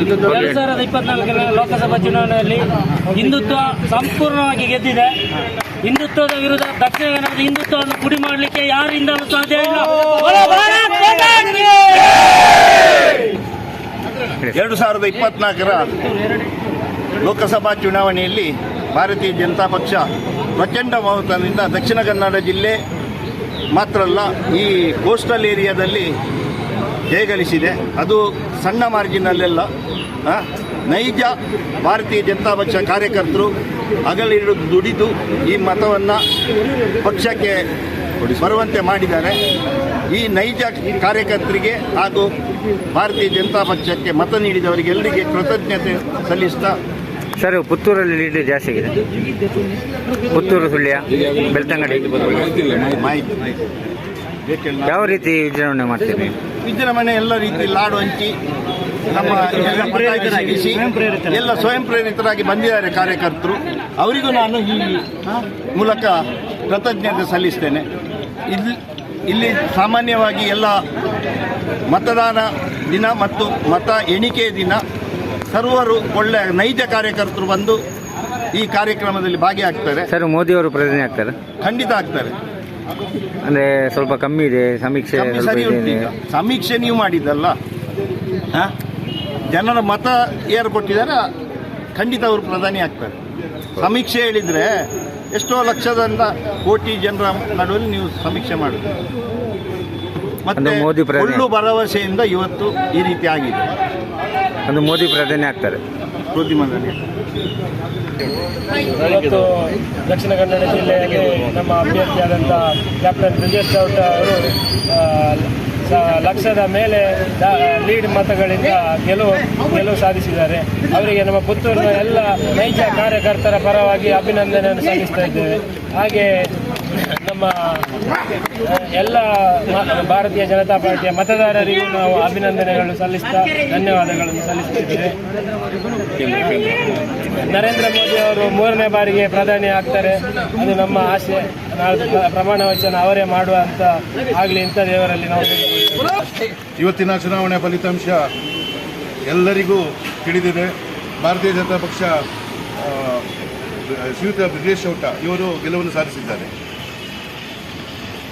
ಎರಡು ಸಾವಿರದ ಇಪ್ಪತ್ನಾಲ್ಕರ ಲೋಕಸಭಾ ಚುನಾವಣೆಯಲ್ಲಿ ಹಿಂದುತ್ವ ಸಂಪೂರ್ಣವಾಗಿ ಗೆದ್ದಿದೆ ಹಿಂದುತ್ವದ ವಿರುದ್ಧ ದಕ್ಷಿಣ ಕನ್ನಡದ ಹಿಂದುತ್ವವನ್ನು ಪುಡಿ ಮಾಡಲಿಕ್ಕೆ ಯಾರಿಂದಲೂ ಸಾಧ್ಯ ಇಲ್ಲ! ಎರಡು ಸಾವಿರದ ಇಪ್ಪತ್ನಾಲ್ಕರ ಲೋಕಸಭಾ ಚುನಾವಣೆಯಲ್ಲಿ ಭಾರತೀಯ ಜನತಾ ಪಕ್ಷ ಪ್ರಚಂಡ ಬಹುಮತದಿಂದ ದಕ್ಷಿಣ ಕನ್ನಡ ಜಿಲ್ಲೆ ಮಾತ್ರ ಅಲ್ಲ ಈ ಕೋಸ್ಟಲ್ ಏರಿಯಾದಲ್ಲಿ ಜಯಗಳಿಸಿದೆ ಅದು ಸಣ್ಣ ಮಾರ್ಜಿನಲ್ಲೆಲ್ಲ ನೈಜ ಭಾರತೀಯ ಜನತಾ ಪಕ್ಷ ಕಾರ್ಯಕರ್ತರು ಹಗಲಿರುಳು ದುಡಿದು ಈ ಮತವನ್ನು ಪಕ್ಷಕ್ಕೆ ಬರುವಂತೆ ಮಾಡಿದ್ದಾರೆ. ಈ ನೈಜ ಕಾರ್ಯಕರ್ತರಿಗೆ ಹಾಗೂ ಭಾರತೀಯ ಜನತಾ ಪಕ್ಷಕ್ಕೆ ಮತ ನೀಡಿದವರಿಗೆ ಎಲ್ಲರಿಗೆ ಕೃತಜ್ಞತೆ ಸಲ್ಲಿಸ್ತಾ ಸರ್ ಪುತ್ತೂರಲ್ಲಿ ಲೀಡ್ ಜಾಸ್ತಿ ಆಗಿದೆ. ಪುತ್ತೂರು ಸುಳ್ಯ ಬೆಳ್ತಂಗಡಿ. ಮಾಹಿತಿ ಯಾವ ರೀತಿ ವಿಜೃಂಭಣೆ ಮಾಡ್ತೀರಿ? ವಿಜೃಂಭಣೆ ಎಲ್ಲ ರೀತಿ ಲಾಡು ಹಂಚಿ ನಮ್ಮ ಎಲ್ಲ ಸ್ವಯಂ ಪ್ರೇರಿತರಾಗಿ ಬಂದಿದ್ದಾರೆ ಕಾರ್ಯಕರ್ತರು. ಅವರಿಗೂ ನಾನು ಈ ಮೂಲಕ ಕೃತಜ್ಞತೆ ಸಲ್ಲಿಸ್ತೇನೆ. ಇಲ್ಲಿ ಇಲ್ಲಿ ಸಾಮಾನ್ಯವಾಗಿ ಎಲ್ಲ ಮತದಾನ ದಿನ ಮತ್ತು ಮತ ಎಣಿಕೆ ದಿನ ಸರ್ವರು ಒಳ್ಳೆಯ ನೈಜ ಕಾರ್ಯಕರ್ತರು ಬಂದು ಈ ಕಾರ್ಯಕ್ರಮದಲ್ಲಿ ಭಾಗಿಯಾಗ್ತಾರೆ. ಸರ್ ಮೋದಿಯವರು ಪ್ರಧಾನಿ ಆಗ್ತಾರೆ? ಖಂಡಿತ ಆಗ್ತಾರೆ. ಅಂದ್ರೆ ಸ್ವಲ್ಪ ಕಮ್ಮಿ ಇದೆ ಸಮೀಕ್ಷೆ ಸರಿ ಇದೆ ಉಂಟು ಈಗ. ಸಮೀಕ್ಷೆ ನೀವು ಮಾಡಿದ್ದಲ್ಲ ಹ? ಜನರ ಮತ ಯಾರು ಕೊಟ್ಟಿದ್ದಾರೆ ಖಂಡಿತ ಅವರು ಪ್ರಧಾನಿ ಆಗ್ತಾರೆ ಸಮೀಕ್ಷೆ ಹೇಳಿದ್ರೆ ಎಷ್ಟೋ ಲಕ್ಷದಿಂದ ಕೋಟಿ ಜನರ ನಡುವೆ ನೀವು ಸಮೀಕ್ಷೆ ಮಾಡುದು ಮತ್ತೆ ಅಂದ್ರೆ ಮೋದಿ ಪ್ರಧಾನಿ. ಒಳ್ಳು ಭರವಸೆಯಿಂದ ಇವತ್ತು ಈ ರೀತಿ ಆಗಿದೆ ಅದು ಮೋದಿ ಪ್ರಧಾನಿ ಆಗ್ತಾರೆ ಪ್ರತಿಮಾದಲ್ಲಿ ಇವತ್ತು ದಕ್ಷಿಣ ಕನ್ನಡ ಜಿಲ್ಲೆಯಲ್ಲಿ ನಮ್ಮ ಅಭ್ಯರ್ಥಿಯಾದಂಥ ಕ್ಯಾಪ್ಟನ್ ಬ್ರಿಜೇಶ್ ಚೌಟ ಅವರು ಲಕ್ಷದ ಮೇಲೆ ಲೀಡ್ ಮತಗಳಿಂದ ಗೆಲುವು ಗೆಲುವು ಸಾಧಿಸಿದ್ದಾರೆ. ಅವರಿಗೆ ನಮ್ಮ ಪುತ್ತೂರಿನ ಎಲ್ಲ ನೈಜ ಕಾರ್ಯಕರ್ತರ ಪರವಾಗಿ ಅಭಿನಂದನೆಯನ್ನು ಸಲ್ಲಿಸ್ತಾ ಇದ್ದೇವೆ. ಹಾಗೆ ನಮ್ಮ ಎಲ್ಲ ಭಾರತೀಯ ಜನತಾ ಪಾರ್ಟಿಯ ಮತದಾರರಿಗೂ ನಾವು ಅಭಿನಂದನೆಗಳು ಸಲ್ಲಿಸ್ತಾ ಧನ್ಯವಾದಗಳನ್ನು ಸಲ್ಲಿಸುತ್ತಿದ್ದೇವೆ ನರೇಂದ್ರ ಮೋದಿ ಅವರು ಮೂರನೇ ಬಾರಿಗೆ ಪ್ರಧಾನಿ ಆಗ್ತಾರೆ. ಅದು ನಮ್ಮ ಆಸೆ. ಪ್ರಮಾಣ ವಚನ ಅವರೇ ಮಾಡುವಂತ ಆಗಲಿ ಇಂಥ ದೇವರಲ್ಲಿ ನಾವು. ಇವತ್ತಿನ ಚುನಾವಣೆ ಫಲಿತಾಂಶ ಎಲ್ಲರಿಗೂ ತಿಳಿದಿದೆ. ಭಾರತೀಯ ಜನತಾ ಪಕ್ಷ ಶ್ರೀಯುತ ಬ್ರಿಜೇಶ್ ಚೌಟ ಇವರು ಗೆಲುವನ್ನು ಸಾಧಿಸಿದ್ದಾರೆ.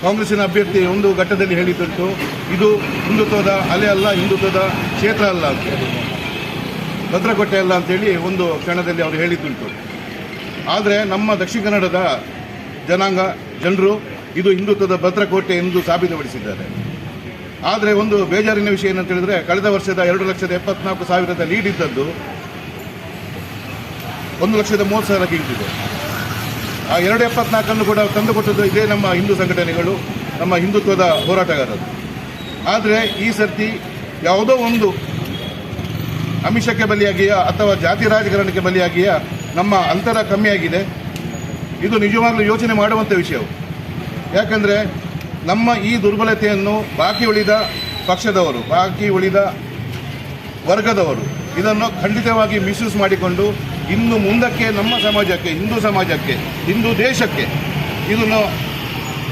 ಕಾಂಗ್ರೆಸ್ಸಿನ ಅಭ್ಯರ್ಥಿ ಒಂದು ಘಟ್ಟದಲ್ಲಿ ಹೇಳಿದ್ದುಂಟು ಇದು ಹಿಂದುತ್ವದ ಅಲೆ ಅಲ್ಲ, ಹಿಂದುತ್ವದ ಕ್ಷೇತ್ರ ಅಲ್ಲ ಅಂತ ಭದ್ರಕೋಟೆ ಅಲ್ಲ ಅಂತೇಳಿ ಒಂದು ಕ್ಷಣದಲ್ಲಿ ಅವರು ಹೇಳಿದ್ದುಂಟು. ಆದರೆ ನಮ್ಮ ದಕ್ಷಿಣ ಕನ್ನಡದ ಜನಾಂಗ, ಜನರು ಇದು ಹಿಂದುತ್ವದ ಭದ್ರಕೋಟೆ ಎಂದು ಸಾಬೀತುಪಡಿಸಿದ್ದಾರೆ. ಆದರೆ ಒಂದು ಬೇಜಾರಿನ ವಿಷಯ ಏನಂತ ಹೇಳಿದ್ರೆ, ಕಳೆದ ವರ್ಷದ ಎರಡು ಲಕ್ಷದ ಎಪ್ಪತ್ನಾಲ್ಕು ಸಾವಿರದ ಲೀಡ್ ಇದ್ದದ್ದು ಒಂದು ಲಕ್ಷದ ಮೂವತ್ತು ಸಾವಿರ ಇಳಿದಿದೆ. ಆ ಎರಡು ಎಪ್ಪತ್ನಾಲ್ಕನ್ನು ಕೂಡ ತಂದುಕೊಟ್ಟದ್ದು ಇದೇ ನಮ್ಮ ಹಿಂದೂ ಸಂಘಟನೆಗಳು, ನಮ್ಮ ಹಿಂದುತ್ವದ ಹೋರಾಟಗಾರರು. ಆದರೆ ಈ ಸರ್ತಿ ಯಾವುದೋ ಒಂದು ಅಮಿಷಕ್ಕೆ ಬಲಿಯಾಗಿಯಾ ಅಥವಾ ಜಾತಿ ರಾಜಕಾರಣಕ್ಕೆ ಬಲಿಯಾಗಿಯಾ ನಮ್ಮ ಅಂತರ ಕಮ್ಮಿಯಾಗಿದೆ. ಇದು ನಿಜವಾಗಲೂ ಯೋಚನೆ ಮಾಡುವಂಥ ವಿಷಯವು. ಯಾಕಂದರೆ ನಮ್ಮ ಈ ದುರ್ಬಲತೆಯನ್ನು ಬಾಕಿ ಉಳಿದ ಪಕ್ಷದವರು, ಬಾಕಿ ಉಳಿದ ವರ್ಗದವರು ಇದನ್ನು ಖಂಡಿತವಾಗಿ ಮಿಸ್ಯೂಸ್ ಮಾಡಿಕೊಂಡು ಇನ್ನು ಮುಂದಕ್ಕೆ ನಮ್ಮ ಸಮಾಜಕ್ಕೆ, ಹಿಂದೂ ಸಮಾಜಕ್ಕೆ, ಹಿಂದೂ ದೇಶಕ್ಕೆ ಇದನ್ನು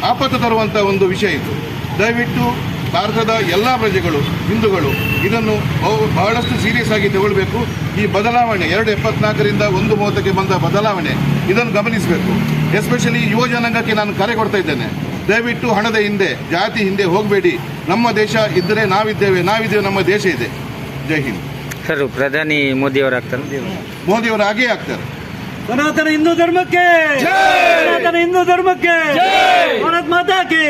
ಆಪತ್ತು ತರುವಂಥ ಒಂದು ವಿಷಯ ಇದು. ದಯವಿಟ್ಟು ಭಾರತದ ಎಲ್ಲ ಪ್ರಜೆಗಳು, ಹಿಂದೂಗಳು ಇದನ್ನು ಬಹು- ಬಹಳಷ್ಟು ಸೀರಿಯಸ್ ಆಗಿ ತಗೊಳ್ಬೇಕು. ಈ ಬದಲಾವಣೆ, ಎರಡು ಎಪ್ಪತ್ನಾಲ್ಕರಿಂದ ಒಂದು ಮೂವತ್ತಕ್ಕೆ ಬಂದ ಬದಲಾವಣೆ, ಇದನ್ನು ಗಮನಿಸಬೇಕು. ಎಸ್ಪೆಷಲಿ ಯುವ ಜನಾಂಗಕ್ಕೆ ನಾನು ಕರೆ ಕೊಡ್ತಾ ಇದ್ದೇನೆ. ದಯವಿಟ್ಟು ಹಣದ ಹಿಂದೆ, ಜಾತಿ ಹಿಂದೆ ಹೋಗಬೇಡಿ. ನಮ್ಮ ದೇಶ ಇದ್ದರೆ ನಾವಿದ್ದೇವೆ ನಾವಿದ್ದೇವೆ ನಮ್ಮ ದೇಶ ಇದೆ. ಜೈ ಹಿಂದ್. ಸರ್ ಪ್ರಧಾನಿ ಮೋದಿಯವರಾಗ್ತಾರೆ. ಮೋದಿಯವರಾಗೇ ಆಗ್ತಾರೆ. ಸನಾತನ ಹಿಂದೂ ಧರ್ಮಕ್ಕೆ! ಸನಾತನ ಹಿಂದೂ ಧರ್ಮಕ್ಕೆ! ಭಾರತ್ ಮಾತಾಕಿ